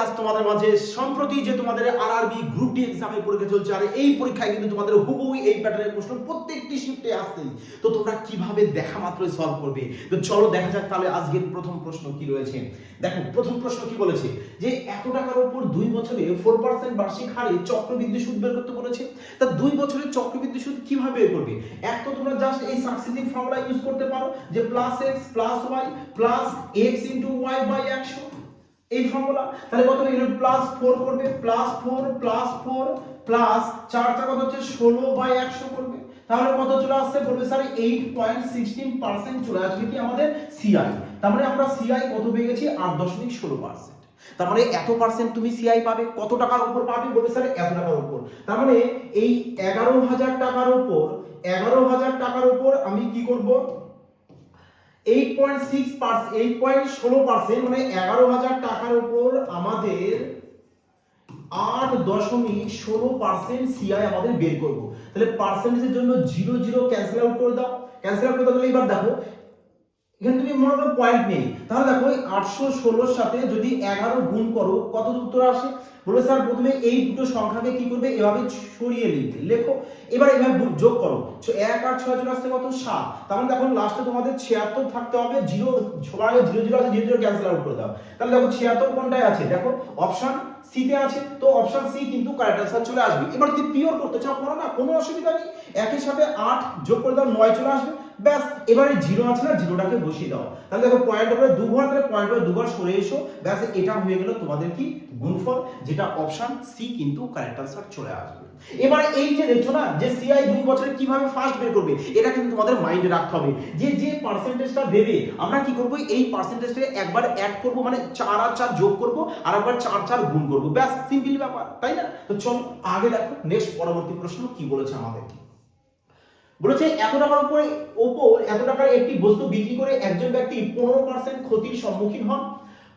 আজ তোমাদের মাঝে, সম্প্রতি যে তোমাদের আরআরবি গ্রুপ ডি এক্সামের পরীক্ষা চলছে, আর এই পরীক্ষায় কিন্তু তোমাদের হুবহুই এই প্যাটার্নের প্রশ্ন প্রত্যেকটি শিফটে আসছেই তো তোমরা কীভাবে দেখা মাত্রই সলভ করবে? তো চলো দেখা যাক তাহলে আজকের প্রথম প্রশ্ন কি রয়েছে। দেখো, প্রথম প্রশ্ন কি বলেছে? যে এত টাকার উপর দুই বছরে ফোর পার্সেন্ট বার্ষিক হারে চক্রবৃদ্ধি সুদ বের করতে বলেছে? তা দুই বছরের চক্রবৃদ্ধি সুদ কীভাবে বের করবে? এক তো তোমরা জাস্ট এই সাকসেসিভ ফর্মুলা ইউজ করতে পারো, যে plus x plus y plus x into y by একশো এই ফর্মুলা তাহলে কত হলো প্লাস ফোর করবে plus four plus four plus চারটা কত হচ্ছে? ষোলো বাই একশো করবে। তাহলে কত চলে আসছে? বলবে sir eight point sixteen percent চলে আসবে কি আমাদের সিআই তার মানে আমরা সিআই কত পেয়ে গেছি? আট দশমিক ষোলো পার্সেন্ট তার মানে এত পার্সেন্ট তুমি সিআই পাবে, কত টাকার উপর পাবে? বলবে স্যার এত টাকার উপর। তার মানে এই এগারো হাজার টাকার উপর, এগারো হাজার টাকার উপর আমি কি করব? Eight point six eight point ষোলো পার্সেন্ট মানে এগারো হাজার টাকার আমাদের আট দশমিক ষোলো পার্সেন্ট সিআই আমাদের বের করব। তাহলে পার্সেন্টেজের জন্য জিরো জিরো ক্যান্সেল করে দাও। ক্যান্সেল করে দাও এবার এখানে তুমি মনে করো পয়েন্ট নেই। তাহলে দেখো, আটশো ষোলোর সাথে যদি এগারো গুণ করো, কত উত্তর আসে? বলে, স্যার, প্রথমে এই দুটো সংখ্যাকে কি করবে? এভাবে সরিয়ে লিখবে লেখো, এবার এভাবে যোগ করো। এক আর ছয় চলে আসছে কত? সাত। তার মানে দেখো লাস্টে তোমাদের ছিয়াত্তর থাকতে হবে জিরো সবার আগে জিরো জিরো আছে জিরো জিরো ক্যান্সেল আউট করে দাও। তাহলে দেখো, ছিয়াত্তর কোনটায় আছে? দেখো অপশন সিতে আছে, তো অপশন সি কিন্তু কারেক্ট আনসার চলে আসবে। এবার যদি পিওর করতে চাও, করো না, কোনো অসুবিধা নেই। একই সাথে আট যোগ করে দাও, নয় চলে আসবে। ব্যাস, এবারে জিরো আছে না জিরোটাকে বসিয়ে দাও। তাহলে দেখো পয়েন্ট উপরে দুবার, তাহলে পয়েন্ট উপরে দুবার সরে এসো। ব্যাস, এটা হয়ে গেল তোমাদের কি? গুণফল। যেটা অপশন সি কিন্তু কারেক্ট আনসার চলে আসবে। এবারে এই যে দেখছ না, যে সিআই দুই বছরে কীভাবে ফার্স্ট বের করবে, এটা কিন্তু তোমাদের মাইন্ডে রাখতে হবে। যে যে পার্সেন্টেজটা দেবে, আমরা কি করব, এই পার্সেন্টেজটাকে একবার অ্যাড করব মানে চার আর চার যোগ করব, আর একবার চার চার গুণ করব। ব্যাস সিম্পল ব্যাপার, তাই না? তো চলো, আগে দেখো নেক্সট পরবর্তী প্রশ্ন কি বলেছে আমাদের বলেছে, এত টাকার উপরে, ওপর এত টাকার একটি বস্তু বিক্রি করে একজন ব্যক্তি পনেরো পার্সেন্ট ক্ষতির সম্মুখীন হন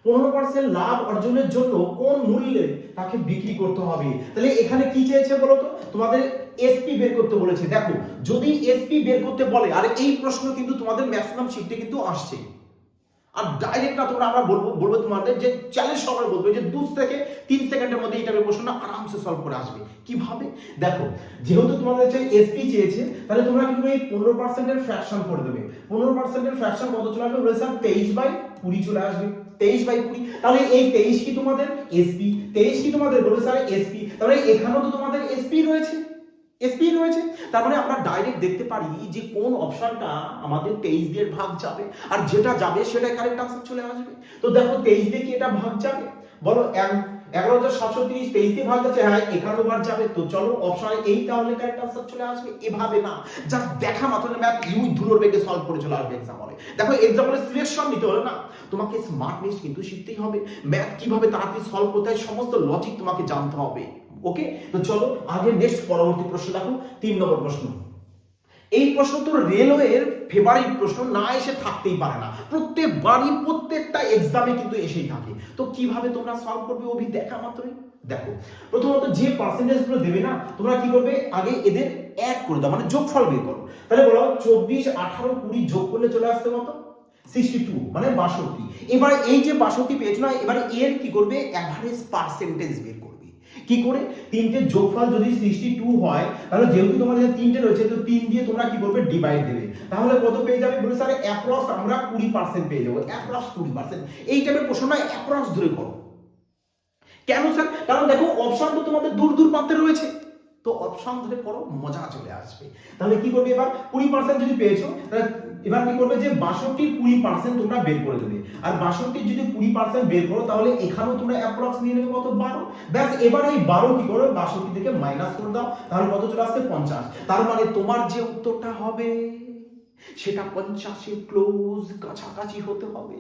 পনেরো পার্সেন্ট লাভ অর্জনের জন্য কোন মূল্যে তাকে বিক্রি করতে হবে? তাহলে এখানে কি চেয়েছে বলো তো তোমাদের এসপি বের করতে বলেছে। দেখো, যদি এসপি বের করতে বলে, আর এই প্রশ্ন কিন্তু তোমাদের ম্যাক্সিমাম শিফটে কিন্তু আসছে। আর ডাইরেক্ট না, তোমরা আমরা বলব বলব তোমাদের যে চ্যালেঞ্জ সবাই বলবে যে দু থেকে তিন সেকেন্ডের মধ্যে এই টাইপের প্রশ্নটা আরামসে সলভ করে আসবে। কীভাবে? দেখো, যেহেতু তোমাদের হচ্ছে এসপি চেয়েছে, তাহলে তোমরা কিন্তু এই পনেরো পার্সেন্টের ফ্র্যাকশন করে দেবে। পনেরো পার্সেন্টের ফ্র্যাকশন কত চলে আসবে? বলে স্যার তেইশ বাই কুড়ি চলে আসবে। তেইশ বাই কুড়ি। তাহলে এই তেইশ কি তোমাদের? এসপি তেইশ কি তোমাদের? বলে স্যার এসপি তাহলে এখানেও তো তোমাদের এসপি রয়েছে। এসপি রয়েছে। তার মানে আমরা ডাইরেক্ট দেখতে পারি যে কোন অপশনটা আমাদের তেইশ দিয়ে ভাগ যাবে। আর যেটা যাবে সেটাই কারেক্ট আনসার চলে আসবে। তো দেখো তেইশ দিয়ে কি এটা ভাগ যাবে? বলো এক- এগারো হাজার ভাগ হ্যাঁ এখানে বার যাবে। তো চলো অপশন এই তাহলে আনসার চলে আসবে। এভাবে না জাস্ট দেখা মাত্র ম্যাথ ধুলোর বেগে সলভ করে চলে আসবে দেখো এক্সাম হলে সিলেকশন নিতে না, তোমাকে স্মার্টনেস কিন্তু শিখতেই হবে। ম্যাথ কীভাবে তাড়াতাড়ি সলভ করতে হয়, সমস্ত লজিক তোমাকে জানতে হবে। ওকে তো চলো, আগে নেক্সট পরবর্তী প্রশ্ন দেখো। তিন নম্বর প্রশ্ন। এই প্রশ্ন তো রেলওয়ের ফেভারিট প্রশ্ন, না এসে থাকতেই পারে না। প্রত্যেকবারই প্রত্যেকটা এক্সামে কিন্তু এসেই থাকে। তো কীভাবে তোমরা সলভ করবে অভি? দেখা মাত্রই। দেখো, প্রথমত যে পার্সেন্টেজগুলো দেবে না, তোমরা কি করবে? আগে এদের অ্যাড করে দাও মানে যোগফল বের করো। তাহলে বলো, চব্বিশ, আঠারো, কুড়ি যোগ করলে চলে আসতে কত? সিক্সটি টু মানে বাষট্টি। এবার এই যে বাষট্টি পেয়েছ না, এবার এর কি করবে? অ্যাভারেজ পার্সেন্টেজ বের করবে। কি করে? তিনটে যোগফল যদি সিক্সটি টু হয়, তাহলে যেহেতু তোমাদের তিনটে রয়েছে, তো তিন দিয়ে তোমরা কি করবে? ডিভাইড দেবে। তাহলে কত পেয়ে যাবে বলে স্যার অ্যাপ্রক্স আমরা কুড়ি পার্সেন্ট পেয়ে যাব। অ্যাপ্রক্স কুড়ি পার্সেন্ট এই টাইপের প্রশ্নটা অ্যাপ্রক্স ধরে করো। কেন স্যার কারণ দেখো অপশন তো তোমাদের দূর দূর প্রান্তে রয়েছে। তো অপশন ধরে করো, মজা চলে আসবে। তাহলে কি করবে এবার? কুড়ি পার্সেন্ট যদি পেয়েছ, তাহলে এবার কি করবে যে বাষট্টির কুড়ি পার্সেন্ট তোমরা বের করে দেবে। আর বাষট্টির যদি কুড়ি পার্সেন্ট বের করো, তাহলে এখানেও তোমরা অ্যাপ্রক্স নিয়ে নেবে কত? বারো। ব্যাস, এবার এই বারো কি করো? বাষট্টি থেকে মাইনাস করে দাও, তাহলে কত চলে আসছে? পঞ্চাশ। তার মানে তোমার যে উত্তরটা হবে, সেটা পঞ্চাশে ক্লোজ কাছাকাছি হতে হবে।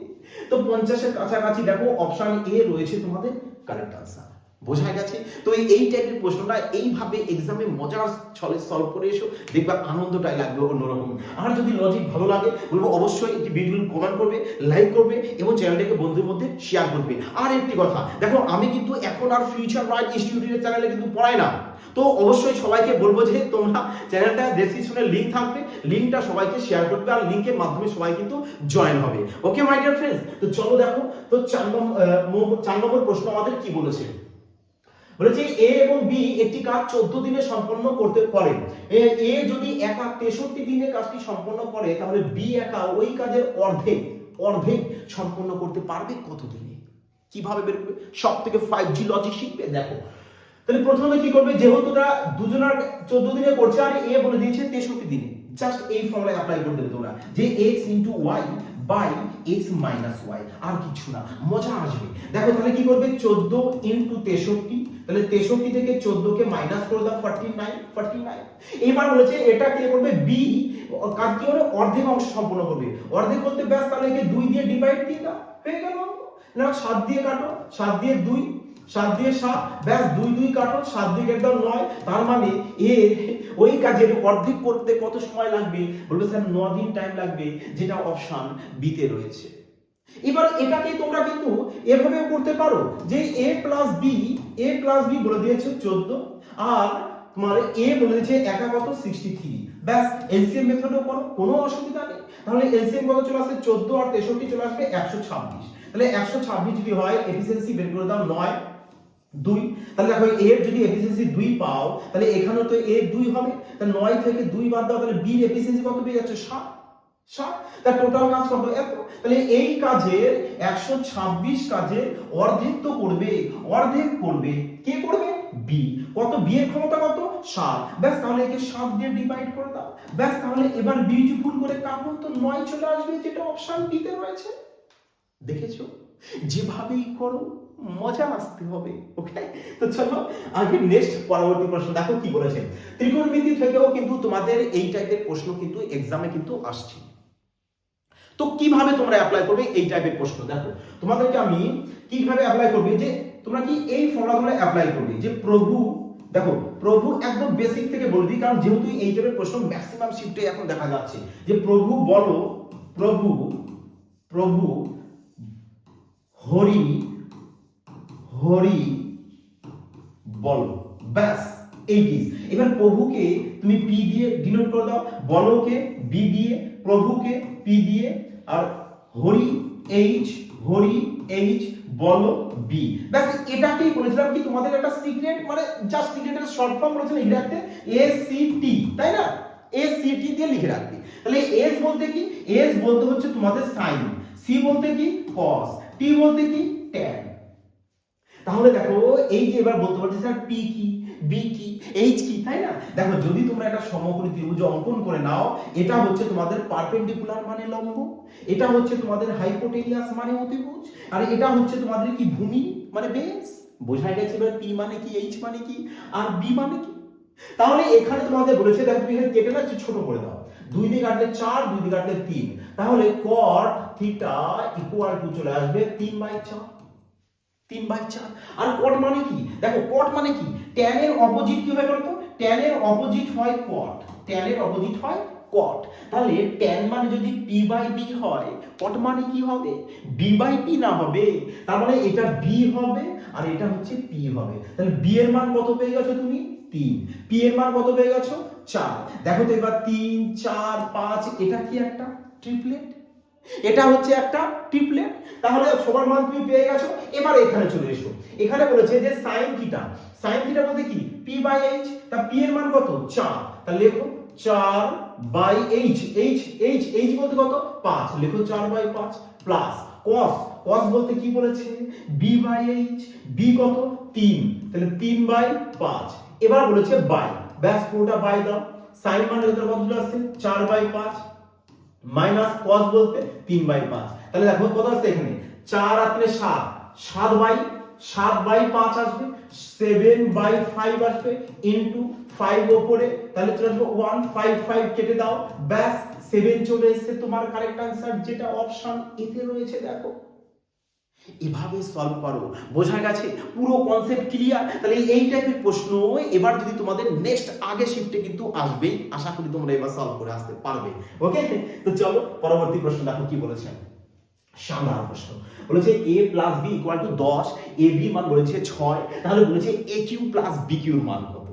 তো পঞ্চাশের কাছাকাছি দেখো অপশন এ রয়েছে তোমাদের কারেক্ট আনসার বোঝা গেছে। তো এই টাইপের প্রশ্নটা এইভাবে এক্সামে মজার ছলে সলভ করে এসো, দেখবা আনন্দটাই লাগবে অন্যরকম আর যদি লজিক ভালো লাগে, বলব অবশ্যই একটি ভিডিও কমেন্ট করবে লাইক করবে এবং চ্যানেলটাকে বন্ধুদের মধ্যে শেয়ার করবে। আর একটি কথা, দেখো আমি কিন্তু এখন আর ফিউচার রাইট ইনস্টিটিউটের চ্যানেলে কিন্তু পড়াই না। তো অবশ্যই সবাইকে বলব যে তোমরা চ্যানেলটা ডেসক্রিপশনে লিঙ্ক থাকবে লিঙ্কটা সবাইকে শেয়ার করবে আর লিঙ্কের মাধ্যমে সবাই কিন্তু জয়েন হবে। ওকে মাই ডিয়ার ফ্রেন্ডস তো চলো দেখো, তো চার নম্বর চার নম্বর প্রশ্ন আমাদের কি বলেছে? বলেছে এ এবং বি একটি কাজ চোদ্দ দিনে সম্পন্ন করতে পারে। এ- যদি একা তেষট্টি দিনে কাজটি সম্পন্ন করে, তাহলে বি একা ওই কাজের অর্ধেক অর্ধেক সম্পন্ন করতে পারবে কত দিনে? কীভাবে বের করবে? সব থেকে ফাইভ জি লজিক শিখবে? দেখো। তাহলে প্রথমে কি করবে? যেহেতু তারা দুজনের চোদ্দ দিনে করছে, আর এ বলে দিয়েছে তেষট্টি দিনে। জাস্ট এই ফর্মুলা অ্যাপ্লাই করে দেবে তোমরা। যে x into y by x minus y আর কিছু না। মজা আসবে। দেখো, তাহলে কি করবে? চোদ্দ ইন্টু তেষট্টি তাহলে তেষট্টি থেকে চোদ্দ কে মাইনাস করে দাও ফর্টি নাইন ফর্টি নাইন এবার বলেছে এটা কে করবে? বি কাজ কি হবে? অর্ধেক অংশ সম্পূর্ণ করবে। অর্ধেক বলতে ব্যাস, তাহলে একে দুই দিয়ে ডিভাইড দিয়ে দাও হয়ে গেল না, সাত দিয়ে কাটো। সাত দিয়ে দুই, সাত দিয়ে সাত। ব্যাস, দুই দুই কাটো। সাত দিয়ে দাও নয়। তার মানে এ, ওই কাজের অর্ধেক করতে কত সময় লাগবে? বলবে, স্যার, ন দিন টাইম লাগবে, যেটা অপশন বিতে রয়েছে। এবার এটাকে তোমরা কিন্তু এভাবে করতে পারো যে A plus B A plus B বলে দিয়েছে চোদ্দ, আর তোমার এ বলে দিয়েছে একা কত সিক্সটি থ্রি ব্যাস এলসিএম মেথডও করো, কোনো অসুবিধা নেই। তাহলে এলসিএম কত চলে আসবে চোদ্দ আর তেষট্টি চলে আসবে একশো ছাব্বিশ। তাহলে একশো ছাব্বিশ যদি হয় এফিসিয়েন্সি বের করে দাও নয়, দুই। তাহলে দেখো এর যদি এফিসিয়েন্সি দুই পাও, তাহলে এখানেও তো এ দুই হবে। তাহলে নয় থেকে দুই বাদ দাও, তাহলে বির এফিসিয়েন্সি কত পেয়ে যাচ্ছে? সাত। তার টোটাল কাজ কত এত তাহলে এই কাজের একশো ছাব্বিশ কাজের অর্ধেক তো করবে। অর্ধেক করবে। কে করবে? বি কত? বি এর ক্ষমতা কত? সাত। ব্যাস, তাহলে একে সাত দিয়ে ডিভাইড করে দাও। ব্যাস, তাহলে এবার করে তো নয় চলে আসবে, যেটা রয়েছে। দেখেছ? যেভাবেই করো, মজা আসতে হবে ওকে তো চলো, আগে নেক্সট পরবর্তী প্রশ্ন। দেখো কি বলেছে। ত্রিকোণমিতি থেকেও কিন্তু তোমাদের এই টাইপের প্রশ্ন কিন্তু এক্সামে কিন্তু আসছে। তো কীভাবে তোমরা অ্যাপ্লাই করবে এই টাইপের প্রশ্ন? দেখো, তোমাদেরকে আমি কীভাবে অ্যাপ্লাই করবে যে তোমরা কি এই ফর্মুলাগুলো অ্যাপ্লাই করবে? যে প্রভু, দেখো, প্রভু একদম বেসিক থেকে বলে দিই কারণ যেহেতু এই টাইপের প্রশ্ন ম্যাক্সিমাম শিফটে এখন দেখা যাচ্ছে। যে প্রভু বলো, প্রভু প্রভু, হরি হরি বলো, ব্যাস এইটিস এবার প্রভুকে তুমি পি দিয়ে ডিনোট করে দাও, বলোকে বি দিয়ে, প্রভুকে পি দিয়ে আর হরি এইচ হরি এইচ বলো বি ব্যাস, এটাকেই বলেছিলাম কি, তোমাদের একটা সিক্রেট মানে জাস্ট সিক্রেটের শর্ট ফর্ম বলেছিলাম লিখে রাখতে এ সি টি তাই না? এ সি টি দিয়ে লিখে রাখতে তাহলে এস বলতে কি? এস বলতে হচ্ছে তোমাদের সাইন সি বলতে কি? কস টি বলতে কি? ট্যান তাহলে দেখো, এই যে এবার বলতে পারছি স্যার পি কি? বি কি? এইচ কি? তাই না? দেখো, যদি তোমরা একটা সমকোণী ত্রিভুজ অঙ্কন করে নাও, এটা হচ্ছে তোমাদের পারপেন্ডিকুলার মানে লম্ব, এটা হচ্ছে তোমাদের হাইপোটেনিয়াস মানে অতিভুজ, আর এটা হচ্ছে তোমাদের কি ভূমি মানে বেস বোঝাই গেছে এবার পি মানে কি এইচ মানে কি, আর বি মানে কি? তাহলে এখানে তোমাদের বলেছে, দেখো, তুমি কেটে না ছোট করে দাও। দুই দিকে কাটলে চার, দুই দিকে কাটলে তিন। তাহলে কট থিটা ইকুয়াল টু চলে আসবে তিন বাই চার। তিন বাই চার। আর কট মানে কি? দেখো কট মানে কি? ট্যান এর অপোজিট কি হয় বলতো? ট্যান এর অপোজিট হয় কট ট্যান এর অপোজিট হয় কট তাহলে ট্যান মানে যদি পি বাই বি হয় কট মানে কি হবে? বি বাই পি না হবে। তার মানে এটা বি হবে আর এটা হচ্ছে পি হবে। তাহলে বি এর মান কত পেয়ে গেছো তুমি? তিন। পি এর মান কত পেয়ে গেছো? চার। দেখো তো এবার তিন, চার, পাঁচ, এটা কি একটা? ট্রিপলেট এটা হচ্ছে একটা ট্রিপলেট তাহলে সবার মান তুমি পেয়ে গেছো। এবার এখানে চলে এসো। এখানে বলেছে যে সাইন থিটা সাইন থিটা বলতে কি? পি বাই এইচ তা পি এর মান কত? চার। তা লেখো, চার by H H H H বলতে কত? পাঁচ। লেখো চার বাই পাঁচ প্লাস কস কস বলতে কি বলেছে? বি বাই এইচ বি কত? তিন। তাহলে তিন বাই পাঁচ। এবার বলেছে বাই ব্যাস পুরোটা বাই দাও। সাইন মানে কত আসছে? চার বাই পাঁচ। মাইনাস কস বলতে তিন বাই পাঁচ। তাহলে দেখো কত আসছে এখানে? চার আর সাত। সাত বাই সাত বাই পাঁচ আসবে সেভেন বাই ফাইভ আসবে ইন্টু ফাইভ ওপরে। তাহলে চলে আসবে ওয়ান ফাইভ ফাইভ কেটে দাও। ব্যাস সেভেন চলে এসছে তোমার কারেক্ট আনসার যেটা অপশন এতে রয়েছে, দেখো। এভাবে সলভ করো। বোঝা গেছে? পুরো কনসেপ্ট ক্লিয়ার তাহলে এই টাইপের প্রশ্ন এবার যদি তোমাদের নেক্সট আগে শিফটে কিন্তু আসবেই। আশা করি তোমরা এবার সলভ করে আসতে পারবে। ওকে তো চলো, পরবর্তী প্রশ্ন দেখো কি বলেছেন সাধারণ প্রশ্ন। বলেছে A plus B equal to দশ এ বি মান বলেছে ছয়। তাহলে বলেছে এ কিউ প্লাস বি কিউর মান কত?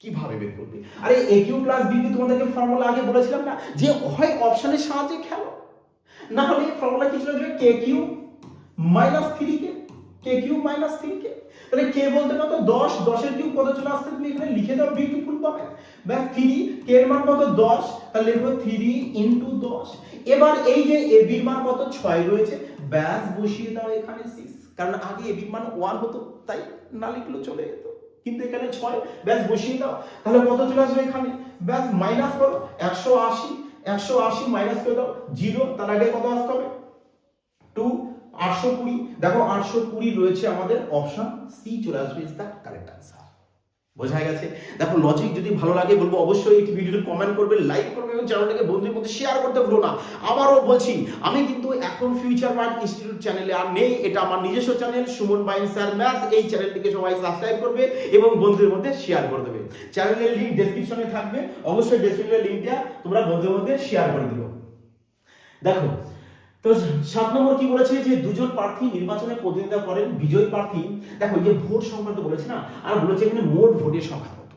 কীভাবে বের করবে? আরে A Q plus B Q তোমাদেরকে ফর্মুলা আগে বলেছিলাম না, যে হয় অপশনের সাহায্যে খেলো। না হলে ফর্মুলা কিছু যে K Q minus three K K Q minus three K তাহলে কে বলতে কত দশ, দশের কিউ কত চলে আসছে? তুমি এখানে লিখে দাও বিউটিফুল পাবে। ব্যাস, থ্রি, কে এর মান কত? দশ, তাহলে লিখব থ্রি ইন্টু দশ। এবার এই যে এ বির মান কত? ছয় রয়েছে। ব্যাস, বসিয়ে দাও এখানে সিক্স কারণ আগে এ বির মান ওয়ান হতো, তাই না লিখলেও চলে যেত। কিন্তু এখানে ছয়, ব্যাস, বসিয়ে দাও। তাহলে কত চলে আসবে এখানে? ব্যাস মাইনাস করো, একশো আশি। একশো আশি মাইনাস করে দাও জিরো তার আগে কত আসতে হবে? টু আটশো কুড়ি, দেখো আটশো কুড়ি রয়েছে আমাদের অপশন সি চলে আসবে ইজ দ্য কারেক্ট আনসার বোঝা গেছে? দেখো লজিক যদি ভালো লাগে বলব অবশ্যই এই ভিডিওটি কমেন্ট করবে লাইক করবে এবং চ্যানেলটাকে বন্ধুদের মধ্যে শেয়ার করতে ভুলো না। আবারও বলছি, আমি কিন্তু এখন ফিউচার মাইন্ড ইনস্টিটিউট চ্যানেলে আর নেই, এটা আমার নিজস্ব চ্যানেল সুমন বাইন স্যার ম্যাথ এই চ্যানেলটিকে সবাই সাবস্ক্রাইব করবে এবং বন্ধুদের মধ্যে শেয়ার করে দেবে। চ্যানেলের লিংক ডেসক্রিপশনে থাকবে, অবশ্যই ডেসক্রিপশনের লিংকটা তোমরা বন্ধুদের মধ্যে শেয়ার করে দিও। দেখো তো সাত নম্বর কি বলেছে যে দুজন প্রার্থী নির্বাচনে প্রতিনিধিত্ব করেন, বিজয়ী প্রার্থী। দেখো যে ভোট সংক্রান্ত বলেছে না, আর বলেছে এখানে মোট ভোটের সংখ্যা কত।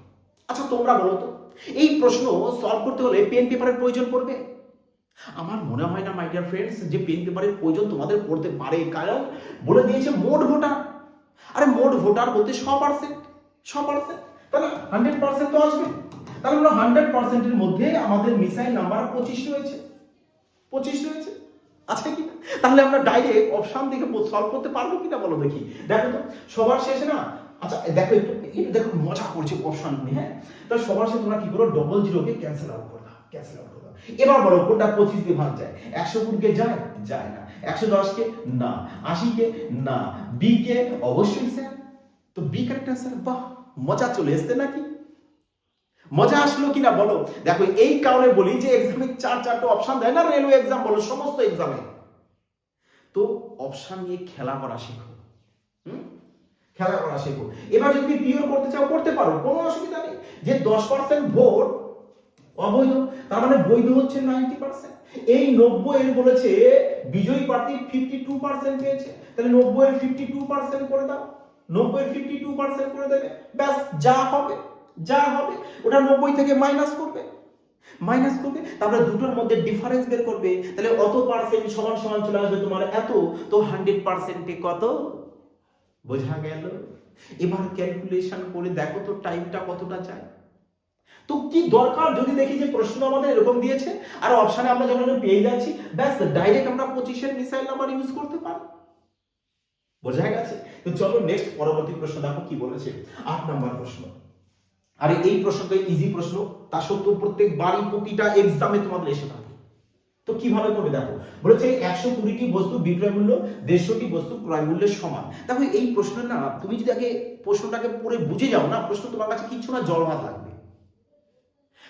আচ্ছা তোমরা বলো তো, এই প্রশ্ন সলভ করতে হলে পেন পেপারের প্রয়োজন পড়বে? আমার মনে হয় না মাই ডিয়ার ফ্রেন্ডস যে পেন পেপারের প্রয়োজন তোমাদের পড়তে পারে, কারণ বলে দিয়েছে মোট ভোটার। আরে, মোট ভোটার বলতে ছ পার্সেন্ট ছ পার্সেন্ট তাহলে হান্ড্রেড পার্সেন্ট তো আসবে। তাহলে হান্ড্রেড পার্সেন্টের মধ্যে আমাদের মিসাইল নাম্বার পঁচিশ রয়েছে। পঁচিশ রয়েছে। আছে কি? তাহলে আমরা ডাইরেক্ট অপশন থেকে সলভ করতে পারব কিনা বলো দেখি। দেখো তো, সবার শেষে না আচ্ছা দেখো একটু একটু দেখো, মজা করছে অপশন নিয়ে হ্যাঁ? তাহলে সবার শেষে তোমরা কি করো ডবল জিরোকে ক্যান্সেল আউট করে ক্যান্সেল আউট করে এবার বলো, কোনটা পঁচিশ দিয়ে ভাগ যায়? একশো কুড়িকে যায়? যায় না। একশো দশকে না। আশিকে না। বি কে? অবশ্যই স্যার তো বি কারেক্ট স্যার বাহ, মজা চলে এসছে নাকি? মজা আসলো কিনা বলো? দেখো, এই কারণে বলি যে এক্সামে চার চারটে অপশন দেয় না রেলওয়ে এক্সাম বলো, সমস্ত এক্সামে তো অপশন নিয়ে খেলা করা শেখো। হুম? খেলা করা শেখো। এবার যদি পিওর করতে চাও, করতে পারো, কোনো অসুবিধা নেই। যে দশ পার্সেন্ট ভোট অবৈধ, তার মানে বৈধ হচ্ছে নাইনটি পার্সেন্ট এই নব্বই এর বলেছে বিজয়ী প্রার্থী ফিফটি টু পার্সেন্ট পেয়েছে। তাহলে নব্বই এর ফিফটি টু পার্সেন্ট করে দাও। নব্বই এর ফিফটি টু পার্সেন্ট করে দেবে। ব্যাস, যা হবে। যা হবে, ওটা নব্বই থেকে মাইনাস করবে। মাইনাস করবে, তারপরে দুটোর মধ্যে ডিফারেন্স বের করবে। তাহলে অত পার্সেন্ট সমান সমান চলে আসবে তোমার এত, তো হান্ড্রেড পার্সেন্টে কত? বোঝা গেল? এবার ক্যালকুলেশন করে দেখো তো টাইমটা কতটা চায় তো কি দরকার যদি দেখি যে প্রশ্ন আমাদের এরকম দিয়েছে, আর অপশানে আমরা যখন পেয়ে যাচ্ছি, ব্যাস ডাইরেক্ট আমরা পঁচিশের মিসাইল নাম্বার ইউজ করতে পারি বোঝা গেছে? তো চলো নেক্সট পরবর্তী প্রশ্ন দেখো কি বলেছে। আট নাম্বার প্রশ্ন। আরে এই প্রশ্নটা ইজি প্রশ্ন, তা সত্ত্বেও প্রত্যেক বাড়ি প্রতিটা এক্সামে তোমাদের এসে থাকে। তো কীভাবে করবে দেখো, বলেছে একশো কুড়িটি বস্তু বিক্রয় মূল্য, দেড়শোটি বস্তু ক্রয় মূল্যের সমান। দেখো এই প্রশ্ন না, তুমি যদি আগে প্রশ্নটাকে পড়ে বুঝে যাও না, প্রশ্ন তোমার কাছে কিছু না জল ভাত লাগবে।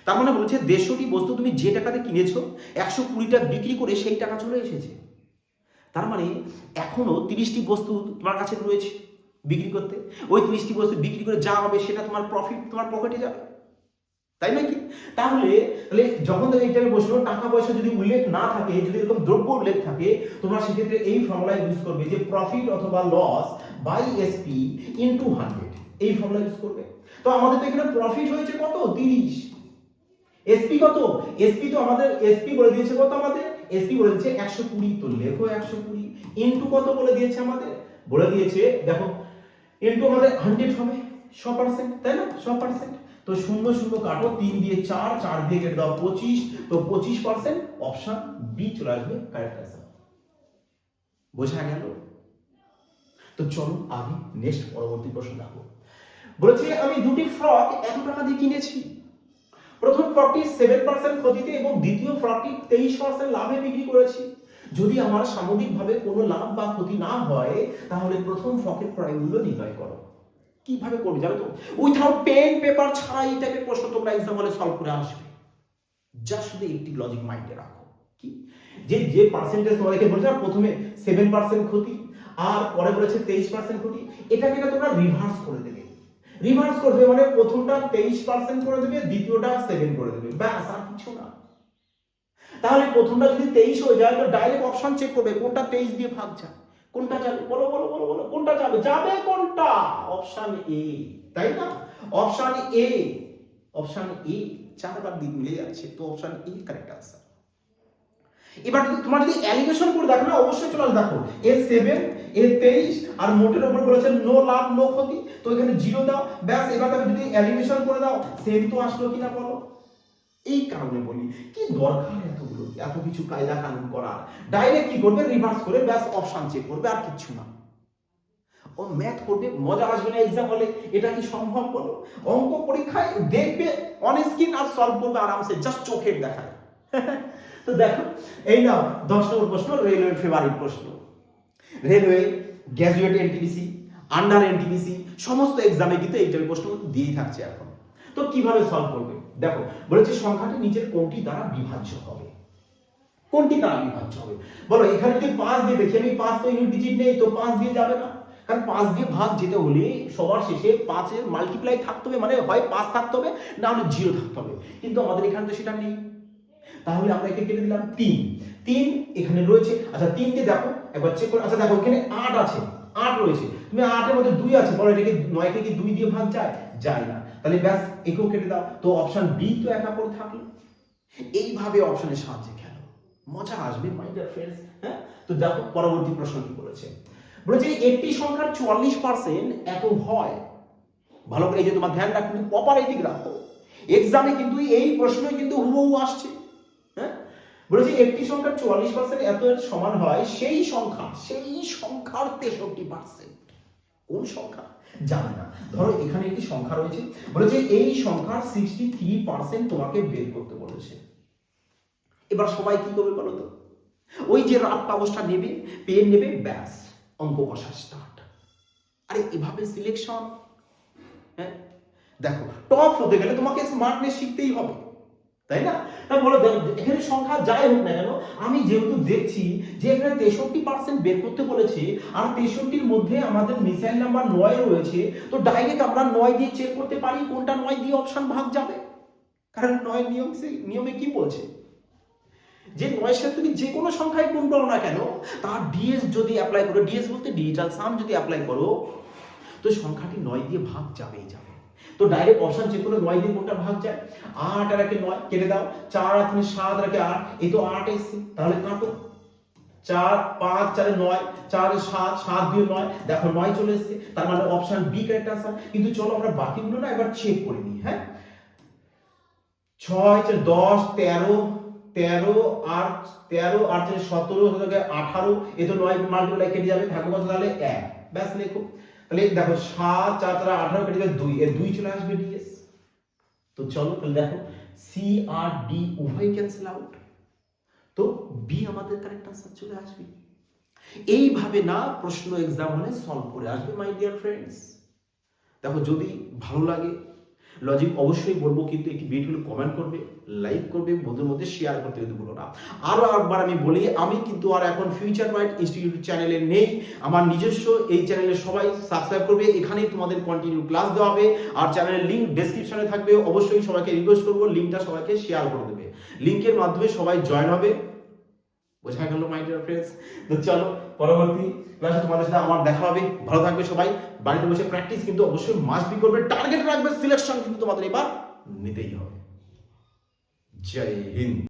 তার মানে বলছে দেড়শোটি বস্তু তুমি যে টাকাতে কিনেছো, একশো কুড়িটা বিক্রি করে সেই টাকা চলে এসেছে। তার মানে এখনও তিরিশটি বস্তু তোমার কাছে রয়েছে। বিক্রি করতে। ওই তিরিশটি বস্তু বিক্রি করে যা হবে সেটা তোমার প্রফিট তোমার পকেটে যাবে। তাই নয় কি? তাহলে তাহলে যখন তুমি এইটা বসল টাকা পয়সা যদি উল্লেখ না থাকে, যদি এরকম দ্রব্য উল্লেখ থাকে, তোমরা সেক্ষেত্রে এই ফর্মুলা ইউজ করবে যে প্রফিট অথবা loss by SP into hundred এই ফর্মুলা ইউজ করবে। তো আমাদের তো এখানে প্রফিট হয়েছে কত? তিরিশ। এসপি কত? এসপি তো আমাদের এসপি বলে দিয়েছে কত আমাদের? এসপি বলে দিয়েছে একশো কুড়ি। তো লেখো একশো কুড়ি। ইন্টু কত বলে দিয়েছে আমাদের? বলে দিয়েছে, দেখো ইন্টু আমাদের হান্ড্রেড হবে ছ পার্সেন্ট তাই না? ছ পার্সেন্ট তো শূন্য শূন্য কাটো, তিন দিয়ে চার চার দিয়ে কেটে দাও পঁচিশ, তো পঁচিশ পার্সেন্ট অপশন বি চলে আসবে কারেক্ট অ্যান্সার বোঝা গেল? তো চলো আগে নেক্সট পরবর্তী প্রশ্ন দেখো। বলেছে, আমি দুটি ফ্রক এত টাকা দিয়ে কিনেছি? প্রথম ফ্রকটি সেভেন পার্সেন্ট ক্ষতিতে এবং দ্বিতীয় ফ্রকটি তেইশ পার্সেন্ট লাভে বিক্রি করেছি। যদি আমার সামগ্রিকভাবে কোনো লাভ বা ক্ষতি না হয়, তাহলে প্রথম ফ্রকের ক্রয় মূল্য নির্ণয় করো। কীভাবে করবে জানো তো? উইথাউট পেন পেপার ছাড়া এই টাইপের প্রশ্ন তোমরা এক্সাম হলে সলভ করে আসবে। যা শুধু একটি লজিক মাইন্ডে রাখো। কি? যে যে পার্সেন্টেজ তোমাদেরকে বলছে না, প্রথমে সেভেন পার্সেন্ট ক্ষতি, আর পরে বলেছে তেইশ পার্সেন্ট ক্ষতি, এটাকে না তোমরা রিভার্স করে দেবে। রিভার্স করে দেবে মানে প্রথমটা তেইশ পার্সেন্ট করে দেবে, দ্বিতীয়টা সেভেন করে দেবে। ব্যাস, আর কিছু না। তাহলে প্রথমটা যদি তেইশ হয়ে যায়, তো ডাইরেক্ট অপশন চেক করবে, কোনটা তেইশ দিয়ে ভাগ যায়? কোনটা যাবে বলো বলো বলো বলো, কোনটা যাবে যাবে কোনটা? অপশন এ তাই না? অপশন এ অপশন এ চারবার দিক মিলে যাচ্ছে, তো অপশন এ কারেক্ট আনসার এবার তোমার যদি অ্যালিগেশন করে দেখো না, অবশ্যই চলে দেখো এ সেভেন এ তেইশ, আর মোটের উপর বলেছে নো লাভ নো ক্ষতি, তো এখানে জিরো দাও, ব্যাস, এবার তুমি যদি অ্যালিগেশন করে দাও সেম তো আসলো কিনা বলো? এই কারণে বলি, কি দরকার এতগুলো, এত কিছু কায়দা কানুন করার? ডাইরেক্ট কি করবে? রিভার্স করে ব্যাস অপশন চেক করবে, আর কিচ্ছু না। ও ম্যাথ করবে, মজা আসবে না এক্সাম হলে, এটা কি সম্ভব বলো? অঙ্ক পরীক্ষায় দেখবে অন স্ক্রিন আর সলভ করবে আরামসে জাস্ট চোখের দেখায়। তো দেখো, এই নাও, দশ নম্বর প্রশ্ন রেলওয়ের ফেভারিট প্রশ্ন। Railway graduate NTPC under NTPC সমস্ত এক্সামে কিন্তু এই প্রশ্ন দিয়েই থাকছে এখন। তো কীভাবে সলভ করবে? দেখো, বলেছে সংখ্যাটি নিচের কোনটি দ্বারা বিভাজ্য হবে। কোনটি দ্বারা বিভাজ্য হবে। বলো, এখানে যদি পাঁচ দিয়ে দেখি, আমি পাঁচ তো ইউনিট ডিজিট নেই, তো পাঁচ দিয়ে যাবে না? কারণ পাঁচ দিয়ে ভাগ যেতে হলে সবার শেষে পাঁচের মাল্টিপ্লাই থাকতে হবে মানে হয় পাঁচ থাকতে হবে, না হলে জিরো থাকতে হবে। কিন্তু আমাদের এখানে তো সেটা নেই। তাহলে আমরা একে কেটে দিলাম তিন। তিন এখানে রয়েছে। আচ্ছা তিন দিয়ে দেখো, একবার চেক করে। আচ্ছা দেখো, এখানে আট আছে। আট রয়েছে। তুমি আটের মধ্যে দুই আছে, বলো, এটাকে নয়কে কি দুই দিয়ে ভাগ যায়? যায় না। তাহলে ব্যাস একেও কেটে দাও। তো অপশন বি তো একা করে থাকল। এইভাবে অপশনের সাহায্যে খেলো। মজা আসবে মাই ডিয়ার ফ্রেন্ডস হ্যাঁ? তো দেখো, পরবর্তী প্রশ্ন কি বলেছে? বলেছে একটি সংখ্যার চুয়াল্লিশ পার্সেন্ট এত হয়। ভালো করে এই যে তোমার ধ্যান রাখো, কিন্তু প্রপার এই দিক রাখো এক্সামে কিন্তু এই প্রশ্নই কিন্তু হুবহু আসছে হ্যাঁ? বলেছে, একটি সংখ্যার চুয়াল্লিশ পার্সেন্ট এত সমান হয় সেই সংখ্যা সেই সংখ্যার তেষট্টি পার্সেন্ট কোন সংখ্যা? জানি না। ধরো এখানে একটি সংখ্যা রয়েছে। বলেছে এই সংখ্যার সিক্সটি থ্রি পার্সেন্ট তোমাকে বের করতে বলেছে। এবার সবাই কি করবে বলো তো? ওই যে রাত কাগজটা নেবে, পেন নেবে, ব্যাস, অঙ্ক কষা স্টার্ট আরে, এভাবে সিলেকশন হ্যাঁ? দেখো টপ হতে গেলে তোমাকে স্মার্টনেস শিখতেই হবে। তাই না? তা বলো এখানে সংখ্যা যাই হোক না কেন, আমি যেহেতু দেখছি যে এখানে তেষট্টি পার্সেন্ট বের করতে বলেছে, আর তেষট্টির মধ্যে আমাদের মিসাইল নাম্বার নয় রয়েছে, তো ডাইরেক্ট আমরা নয় দিয়ে চেক করতে পারি, কোনটা নয় দিয়ে অপশন ভাগ যাবে। কারণ নয় নিয়ম নিয়মে কি বলছে? যে নয়ের সাথে তুমি যে কোনো সংখ্যায় কোন করো না কেন, তার ডিএস যদি অ্যাপ্লাই করো ডিএস বলতে ডিজিটাল সাম যদি অ্যাপ্লাই করো, তো সংখ্যাটি নয় দিয়ে ভাগ যাবেই যাবে। তো ডাইরেক্ট অপশন চেক করে নয় দিয়ে কোনটা ভাগ যায়? আট আর একে নয় কেটে দাও। চার আর তুমি সাত আর আট, এই তো আট এসছে। তাহলে কাটো। চার, পাঁচ, চারে নয়, চার সাত সাত দিয়ে নয়, দেখো নয় চলে এসছে। তার মানে অপশন বি কারেক্ট আনসার কিন্তু চলো আমরা বাকিগুলো না এবার চেক করে নিই হ্যাঁ? ছয় চার দশ, তেরো তেরো আর তেরো আর চার সতেরো আঠারো, এ তো নয় মাল্টিপ্লাই কেটে যাবে থাকবে তাহলে এক। ব্যাস, লেখো। তাহলে দেখো সাত, চার, তারা আঠারো কেটে যাবে দুই। এর দুই চলে আসবে ডিএস তো চলো, তাহলে দেখো সি আর ডি উভয় ক্যান্সেল আউট তো বি আমাদের কারেক্ট আনসার চলে আসবে। এইভাবে না প্রশ্ন এক্সাম হলে সলভ করে আসবে মাই ডিয়ার ফ্রেন্ডস দেখো, যদি ভালো লাগে লজিক অবশ্যই বলব, কিন্তু একটি ভিডিওগুলো কমেন্ট করবে লাইক করবে বন্ধুর মধ্যে শেয়ার করতে কিন্তু বলো না। আরও একবার আমি বলি, আমি কিন্তু আর এখন ফিউচার মাইন্ড ইনস্টিটিউট চ্যানেলে নেই। আমার নিজস্ব এই চ্যানেলে সবাই সাবস্ক্রাইব করবে, এখানেই তোমাদের কন্টিনিউ ক্লাস দেওয়া হবে। আর চ্যানেলের লিঙ্ক ডেসক্রিপশনে থাকবে, অবশ্যই সবাইকে রিকোয়েস্ট করব লিঙ্কটা সবাইকে শেয়ার করে দেবে। লিঙ্কের মাধ্যমে সবাই জয়েন হবে। বোঝা গেল মাই ডিয়ার ফ্রেন্ডস তো চলো, পরবর্তী ক্লাসে তোমাদের সাথে আমার দেখা হবে। ভালো থাকবে সবাই। বাড়িতে বসে প্র্যাকটিস কিন্তু অবশ্যই মাস্ট বি করবে। টার্গেট রাখবে সিলেকশন কিন্তু তোমাদের এবার নিতেই হবে। জয় হিন্দ।